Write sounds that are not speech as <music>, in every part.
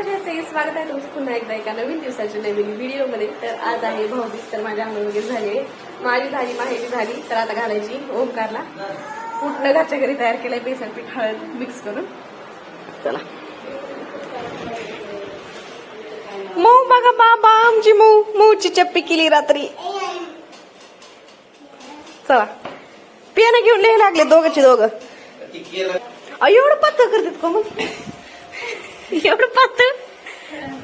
कशा स्वागत आहे. तुमचं पुन्हा एकदा एका नवीन दिवसाच्या नवीन व्हिडिओमध्ये. तर आज आहे भाऊबीज तर माझ्या अंगण वगैरे झाले माझी झाली माहेरी झाली. तर आता घालायची ओमकारला कुठलं घरच्या घरी तयार केलंय बेसन पीठ हळद मिक्स करून. चला. मऊ बघा बाबा आमची मऊ. मऊची चप्पी केली रात्री. चला. पियानं घेऊन लिहायला लागले दोघांची दोघं. एवढं पातळ करतात का मग? एवढं पातळ?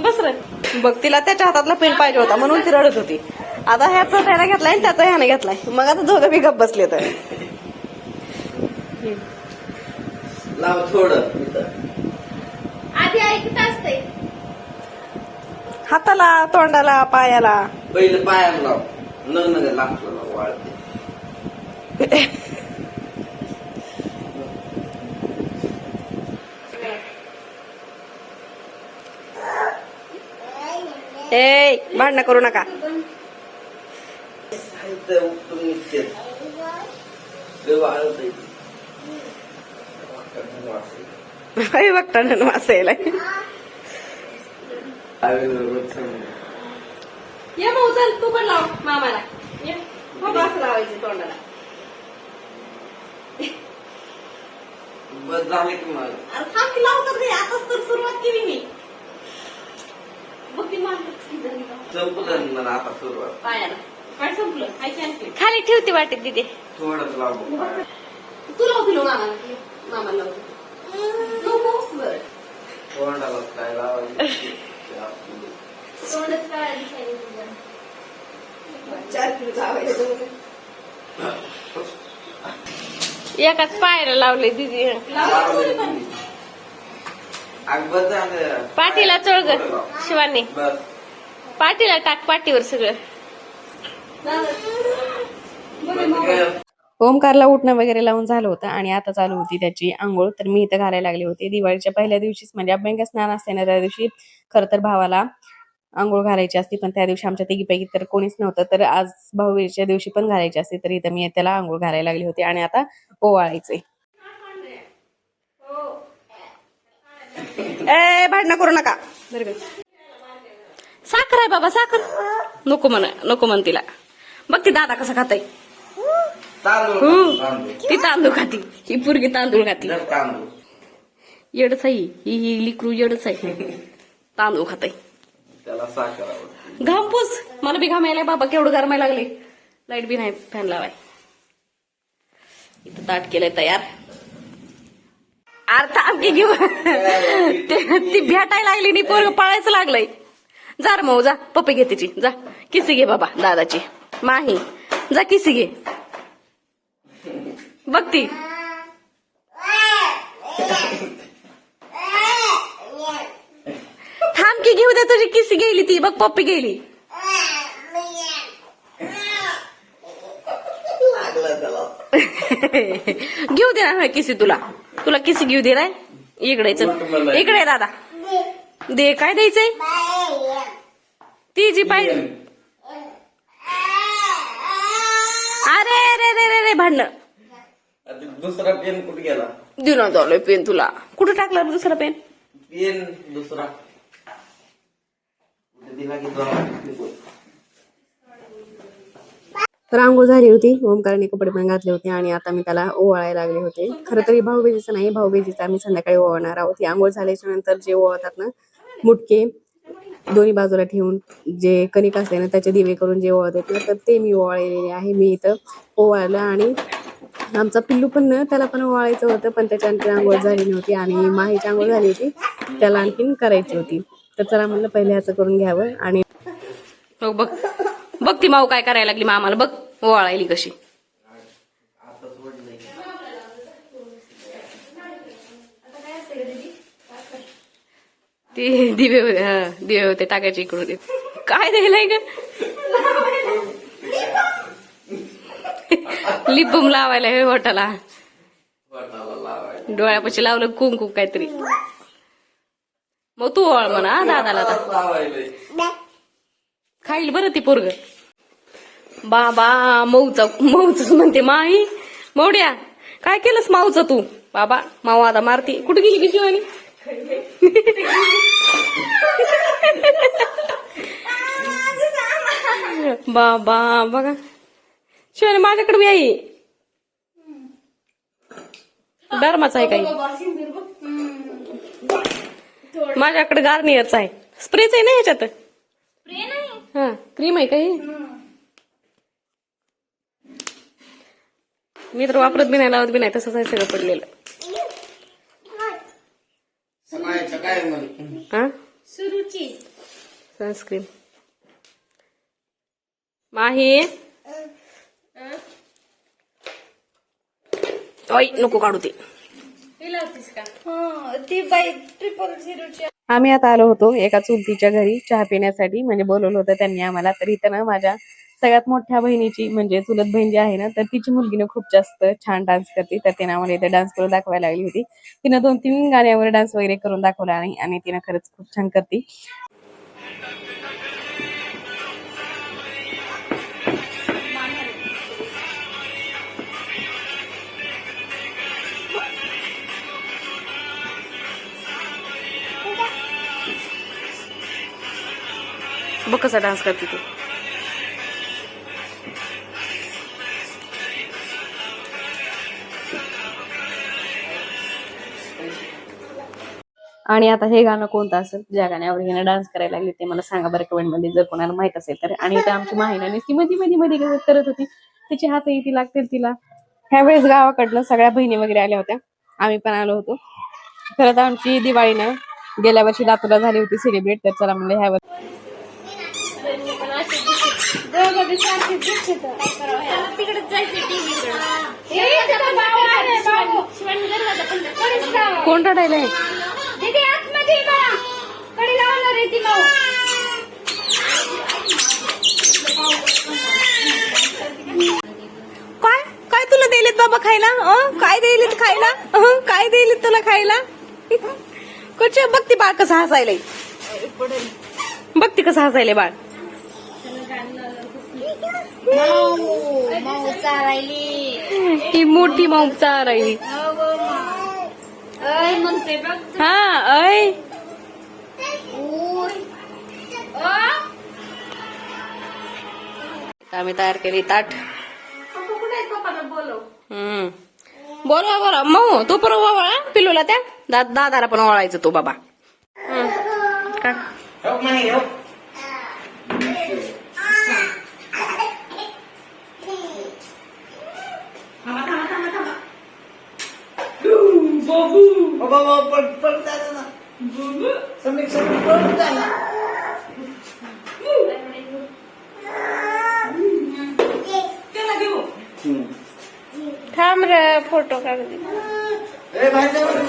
बस रे. बघ तिला त्याच्या हातातला पेन पाहिजे होता म्हणून ती रडत होती. आता ह्याचा त्याला घेतलाय आणि त्याचा ह्याने घेतलाय. मग आता दोघं बी गप बसले तर लाव थोडं आधी ऐकत असते. हाताला तोंडाला पायाला. पहिलं पायाला लाव. नग नग लागतो वाळते. <laughs> ए भांडणं करू नका साहित्य उपटून निघते ते वाळत काही बघता वाचायला ये चल तू पण लाव मामाला ये असं लावायचं तोंडाला बस झाले की मला अरे थांब की लावतात आताच तर सुरुवात केली मी बघ ती मान कशी झाली का. संपलं मला आता सुरुवात. पायाला काय संपलं. काय आणखी? खाली ठेवते वाटेत दिदे. थोडंच लाव. तू लाव दिलो मामाला मामाला लाव नको बरं. तोंडाला काय लावायचं? ते आपलं. तोंडच काय चार किलो लावायचं एकाच पायाला लावले दिदी. पाठीला चोळ ग. शिवानी. पाठीला टाक पाठीवर सगळं. ओमकारला उठणं वगैरे लावून झालं होतं आणि आता चालू होती त्याची आंघोळ. तर मी इथं घालायला लागले होते. दिवाळीच्या पहिल्या दिवशीच म्हणजे अभ्यंग स्नान असते ना त्या दिवशी खरं तर भावाला आंघोळ घालायची असती पण त्या दिवशी आमच्या तिघीपैकी तर कोणीच नव्हतं. तर आज भाऊबीजेच्या दिवशी पण घालायची असते तर इथं मी त्याला आंघोळ घालायला लागली होती आणि आता ओवाळायचे ए भांडणं करू नका. साखर आहे बाबा साखर. नको म्हण नको म्हण तिला. बघ ती दादा कसा खाताय. ती तांदूळ खाती. ही पुरगी तांदूळ खाती. येडच आहे ही. ही लिकरू येडच आहे तांदूळ खाताय. त्याला साखर आवडते. घाम पूस मला बी घाम यायलाय बाबा केवढं गरमायला लागले लाइट बी नाही फॅन लावाय. इथं ताट केलंय तयार. अर्थ आमकी घेऊ ते- भेटायला लागली नाही पोरग पळायचं लागलंय. जा रे मऊ जा. पप्पी घे तिची. जा. किसी घे बाबा दादाची. माही. जा किसी घे. बघ ती. थांब की घेऊ दे तुझी किसी गेली ती. बघ पप्पी गेली. <laughs> घेऊ दे ना किसी तुला. तुला किसी घेऊ दे ना इकडे चल. इकडे दादा. दे. काय द्यायचंय? ती जी पाहिजे अरे रे रे रे रे भांडण. दुसरा पेन कुठे गेला? देऊन चालूय पेन तुला. कुठं टाकला दुसरा पेन? पेन दुसरा. दिला तर आंघोळ झाली होती. ओमकाराने कपडे पण घातले होते आणि आता मी त्याला ओवाळायला लागले होते. खरं तरी भाऊबीजीचं नाही. भाऊबीजीचं आम्ही संध्याकाळी ओवाळणार आहोत. ही आंघोळ झाल्याच्यानंतर जे ओवाळतात ना मुटके दोन्ही बाजूला ठेवून जे कणिक असते ना त्याचे दिवे करून जे ओवाळतात ना तर ते मी ओवाळलेले आहे. मी इथं ओवाळलं आणि आमचा पिल्लू पण ना त्याला पण ओवाळायचं होतं पण त्याच्या आणखी आंघोळ झाली नव्हती आणि माहीची आंघोळ झाली होती. त्याला आणखीन करायची होती. तर चला म्हणलं पहिले ह्याचं करून घ्यावं आणि बघ बघ ती माऊ काय करायला लागली मामाला. बघ. ओवाळायली कशी? ते दिवे होते, दिवे होते टाकायचे इकडून. काय द्यायलाय ग? लिपबम लावायला हे वटाला. डोळ्यापाशी लावलं कुंकू काहीतरी. मग तू ओळ म्हणा दादाला खाईल बरं ती पोरग. बाबा मऊच मऊच म्हणते माई. मौड्या काय केलंस माऊच तू? बाबा माऊ आता मारती. कुठे गेली की शिवानी? बाबा बघा. शिवानी माझ्याकडे बी आई धर्माचा आहे काही. माझ्याकडे गार्नियरचा आहे. स्प्रेच आहे ना याच्यात? हा क्रीम आहे काही? मी तर वापरत बी नाही लावत बी नाही तसंच आहे सगळं पडलेलं. हा? सुरुची. सनस्क्रीन माही. ओय नको काढू ते. आम्ही आता आलो होतो एका चुलतीच्या घरी चहा पिण्यासाठी म्हणजे बोलवलं होतं त्यांनी आम्हाला तर इथं ना माझ्या सगळ्यात मोठ्या बहिणीची म्हणजे चुलत बहीण जी आहे ना तर तिची मुलगीने खूप जास्त छान डान्स करते. तर तिने आम्हाला इथे डान्स करून दाखवायला लागली होती. तिनं दोन तीन गाण्यावर डान्स वगैरे करून दाखवला आणि आणि तिनं खरंच खूप छान करते. बघ कसा डान्स करते तू. आणि आता हे गाणं कोणतं असेल? ज्या गाण्यावर हिने डान्स करायला लागली ते मला सांगा बरं कमेंटमध्ये जर कोणाला माहीत असेल तर. आणि इथं आमची माहिती ती मधी मधी मध्ये करत होती. तिची हात ती लागतील तिला. ह्यावेळेस गावाकडनं सगळ्या बहिणी वगैरे आल्या होत्या. आम्ही पण आलो होतो. खरं तर आमची दिवाळीनं गेल्या वर्षी लातूरला झाली होती सेलिब्रेट तर चला म्हणलं ह्या कोण रडायला आहे कडी लावणार आहे ती माऊ. काय? काय तुला दिलेत बाबा खायला? काय दिलेत खायला? काय दिलेत तुला खायला? कुठे बघ ती बाळ कसं हसायलंय. बघ ती कसं हसायलंय बाळ. माऊ माऊ चारायली. ही मोठी माऊचा राहिली अय. आम्ही तयार केली ताट. हम्म. बोलवा बोला मऊ तू पण ओवाळा पिलूला त्या. दा दादाला पण ओळायचं तो बाबा. हो बाबा पण पण जायचं ना समीर समीर पळून जा ना हम्म. थांब रे फोटो काढ दे. ए बाहेर जा बरं.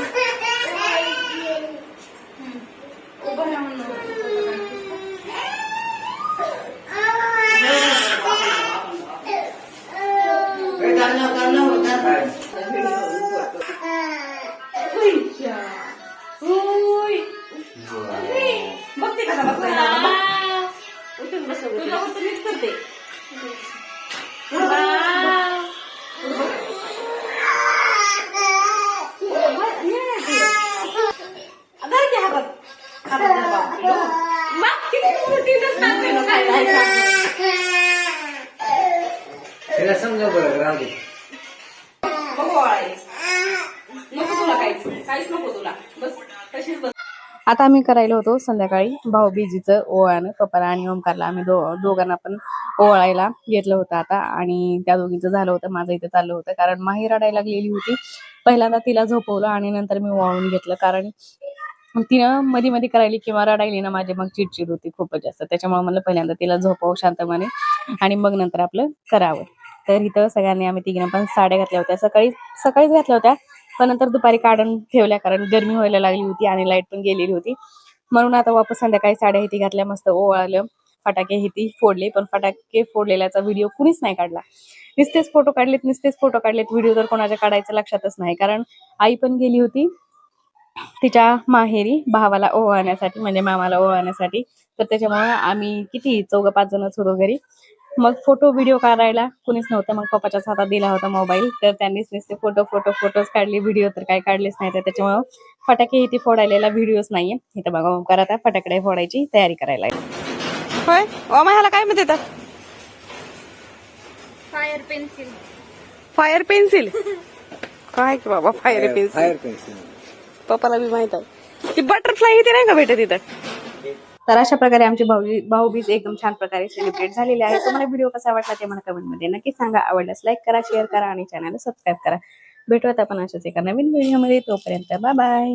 काहीच नको तुला. बस तशीच बस. आता आम्ही करायला होतो संध्याकाळी भाऊबीजीचं ओवाळणं कपाला आणि ओमकारला. आम्ही दो दोघांना पण ओवाळायला घेतलं होतं आता आणि त्या दोघींचं झालं होतं माझं इथं चाललं होतं. कारण माही रडायला लागलेली होती. पहिल्यांदा तिला झोपवलं आणि नंतर मी ओवाळून घेतलं. कारण तिनं मध्ये मध्ये करायली किंवा रडायली ना माझी मग चिडचिड होती खूपच जास्त. त्याच्यामुळे मला पहिल्यांदा तिला झोपव शांतपणे आणि मग नंतर आपलं करावं. तर इथं सगळ्यांनी आम्ही तिघीनं पण साड्या घातल्या होत्या. सकाळी सकाळीच घातल्या होत्या. पण नंतर दुपारी काढून ठेवल्या कारण गरमी व्हायला लागली होती आणि लाइट पण गेलेली होती. म्हणून आता वापस संध्याकाळी साड्या हिती घातल्या मस्त ओवाळलं. फटाके हिती फोडले पण फटाके फोडलेल्याचा व्हिडिओ कुणीच नाही काढला. नुसतेच फोटो काढलेत नुसतेच फोटो काढलेत. व्हिडिओ तर कोणाच्या काढायचं लक्षातच नाही. कारण आई पण गेली होती तिच्या माहेरी भावाला ओवाळण्यासाठी म्हणजे मामाला ओवाळण्यासाठी. तर त्याच्यामुळे आम्ही किती चौघ पाच जणच होतो घरी. मग फोटो व्हिडिओ काढायला कुणीच नव्हतं. मग पप्पाच्याच हातात दिला होता मोबाईल तर त्यांनीच नुसते फोटो फोटो फोटोज काढले. व्हिडिओ तर काही काढलेच नाही तर त्याच्यामुळे फटाके इथे फोडायला व्हिडिओच नाहीये. इथं बघा ओमकार आता फटाकडे फोडायची तयारी करायला होय? ओमा ह्याला काय म्हणते फायर पेन्सिल फायर पेन्सिल काय की बाबा फायर पेन्सिल फायर पेन्सिल पप्पाला बी माहीत आहे. ती बटरफ्लाय इथे नाही का भेटत तिथं तर अशा प्रकारे आमची भाऊजी भाऊबीज एकदम छान प्रकारे सेलिब्रेट झालेली आहे तुम्हाला व्हिडिओ कसा वाटला ते मला कमेंटमध्ये नक्की सांगा. आवडल्यास लाईक करा शेअर करा आणि चॅनल सबस्क्राईब करा. भेटूयात आपण अशाच एका नवीन व्हिडिओमध्ये तोपर्यंत बाय बाय